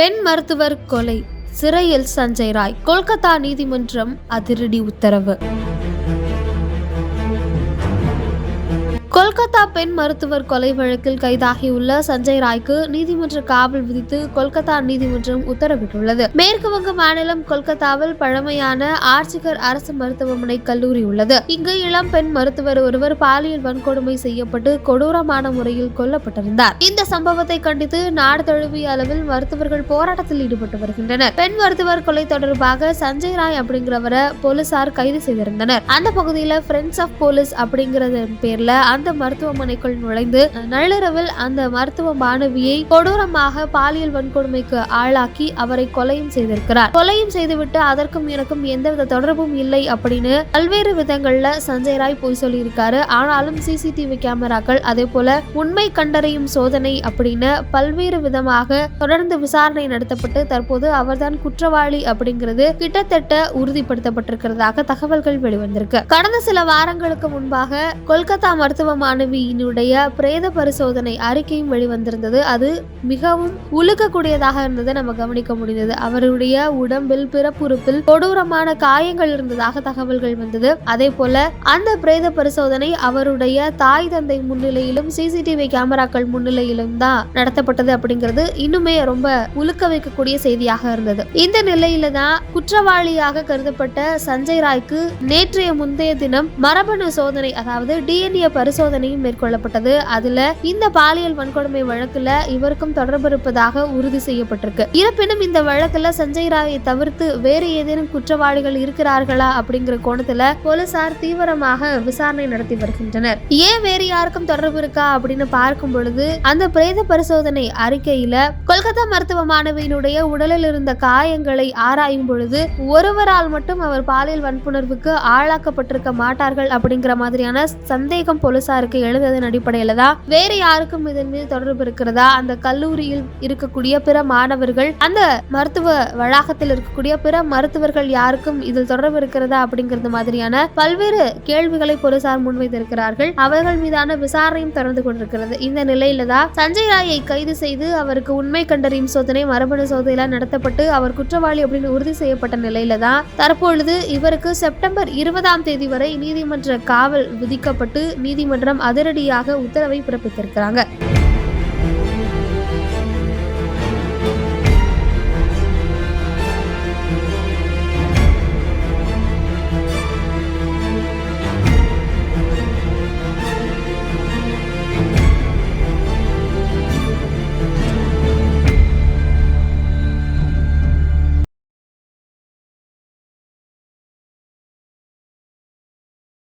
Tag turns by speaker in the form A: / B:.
A: பெண் மருத்துவர் கொலை சிறையில் சஞ்சய் ராய் கொல்கத்தா நீதிமன்றம் அதிரடி உத்தரவு. கொல்கத்தா பெண் மருத்துவர் கொலை வழக்கில் கைதாகியுள்ள சஞ்சய் ராய்க்கு நீதிமன்ற காவல் விதித்து கொல்கத்தா நீதிமன்றம் உத்தரவிட்டுள்ளது. மேற்கு வங்க மாநிலம் கொல்கத்தாவில் பழமையான ஆர்ச்சிகர் அரசு மருத்துவமனை கல்லூரி உள்ளது. இங்கு இளம் பெண் மருத்துவர் ஒருவர் பாலியல் வன்கொடுமை செய்யப்பட்டு கொடூரமான முறையில் கொல்லப்பட்டிருந்தார். இந்த சம்பவத்தை கண்டித்து நாடு தழுவிய அளவில் மருத்துவர்கள் போராட்டத்தில் ஈடுபட்டு வருகின்றனர். பெண் மருத்துவர் கொலை தொடர்பாக சஞ்சய் ராய் அப்படிங்கிறவரை போலீசார் கைது செய்திருந்தனர். அந்த பகுதியில் ஃப்ரெண்ட்ஸ் ஆஃப் போலீஸ் அப்படிங்கிறது பேர்ல அந்த மருத்துவமனைக்குள் நுழைந்து நள்ளிரவில் அந்த மருத்துவ மாணவியை கொடூரமாக பாலியல் வன்கொடுமைக்கு ஆளாக்கி அவரை கொலையும் செய்திருக்கிறார். கொலையும் செய்துவிட்டு அதற்கும் எனக்கும் எந்தவித தொடர்பும் இல்லை அப்படின்னு பல்வேறு விதங்கள்ல சஞ்சய் ராய் போய் சொல்லியிருக்காரு. ஆனாலும் சிசிடிவி கேமராக்கள் அதே போல உண்மை கண்டறியும் சோதனை அப்படின்னு பல்வேறு விதமாக தொடர்ந்து விசாரணை நடத்தப்பட்டு தற்போது அவர்தான் குற்றவாளி அப்படிங்கிறது கிட்டத்தட்ட உறுதிப்படுத்தப்பட்டிருக்கிறதாக தகவல்கள் வெளிவந்திருக்கு. கடந்த சில வாரங்களுக்கு முன்பாக கொல்கத்தா மருத்துவ மாணவியினுடைய பிரேத பரிசோதனை அறிக்கையும் வெளிவந்திருந்தது. அது மிகவும் உலுக்கக்கூடியதாக இருந்ததை நம்ம கவனிக்க முடிந்தது. அவருடைய உடம்பில் பிறப்புறுப்பில் கொடூரமான காயங்கள் இருந்ததாக தகவல்கள் வந்தது. அதே போல அந்த பிரேத பரிசோதனை அவருடைய தாய் தந்தை முன்னிலையிலும் சிசிடிவி கேமராக்கள் முன்னிலையிலும் தான் நடத்தப்பட்டது அப்படிங்கிறது இன்னுமே ரொம்ப உலுக்க வைக்கக்கூடிய செய்தியாக இருந்தது. இந்த நிலையில தான் குற்றவாளியாக கருதப்பட்ட சஞ்சய் ராய்க்கு நேற்றைய முந்தைய தினம் மரபணு சோதனை அதாவது டிஎன்ஏ பரிசோதனையும் மேற்கொள்ளப்பட்டது. அதுல இந்த பாலியல் வன்கொடுமை வழக்குல இவருக்கும் தொடர்பு இருப்பதாக உறுதி செய்யப்பட்டிருக்கு. இருப்பினும் இந்த வழக்குல சஞ்சய் ராவை தவிர்த்து வேறு ஏதேனும் குற்றவாளிகள் இருக்கிறார்களா அப்படிங்கிற கோணத்துல போலீசார் தீவிரமாக விசாரணை நடத்தி வருகின்றனர். ஏன் வேறு யாருக்கும் தொடர்பு இருக்கா அப்படின்னு பார்க்கும் பொழுது அந்த பிரேத பரிசோதனை அறிக்கையில கொல்கத்தா மருத்துவ மாணவியினுடைய உடலில் இருந்த காயங்களை ஆராயும் பொழுது ஒருவரால் மட்டும் அவர் பாலியல் வன்புணர்வுக்கு ஆளாக்கப்பட்டிருக்க மாட்டார்கள் அப்படிங்கிற மாதிரியான சந்தேகம் போலீசார் சாருக்கு எழுந்ததன் அடிப்படையில் தான் வேற யாருக்கும் இதன் மீது தொடர்பு இருக்கிறதா? அந்த கல்லூரியில் இருக்கக்கூடிய பிற மாணவர்கள் அந்த மருத்துவ வளாகத்தில் இருக்கக்கூடிய பிற மருத்துவர்கள் யாருக்கும் இதில் தொடர்பு இருக்கிறதா? அப்படிங்கிறது மாதிரியான பல்வேறு கேள்விகளை போலீசார் முன்வைத்திருக்கிறார்கள். அவர்கள் மீதான விசாரணையும் தொடர்ந்து கொண்டிருக்கிறது. இந்த நிலையில தான் சஞ்சய் ராயை கைது செய்து அவருக்கு உண்மை கண்டறியும் சோதனை மரபணு சோதனை நடத்தப்பட்டு அவர் குற்றவாளி அப்படின்னு உறுதி செய்யப்பட்ட நிலையில தான் தற்பொழுது இவருக்கு செப்டம்பர் இருபதாம் தேதி வரை நீதிமன்ற காவல் விதிக்கப்பட்டு நீதிமன்ற நீதிமன்றம் அதிரடியாக உத்தரவை பிறப்பித்திருக்கிறாங்க.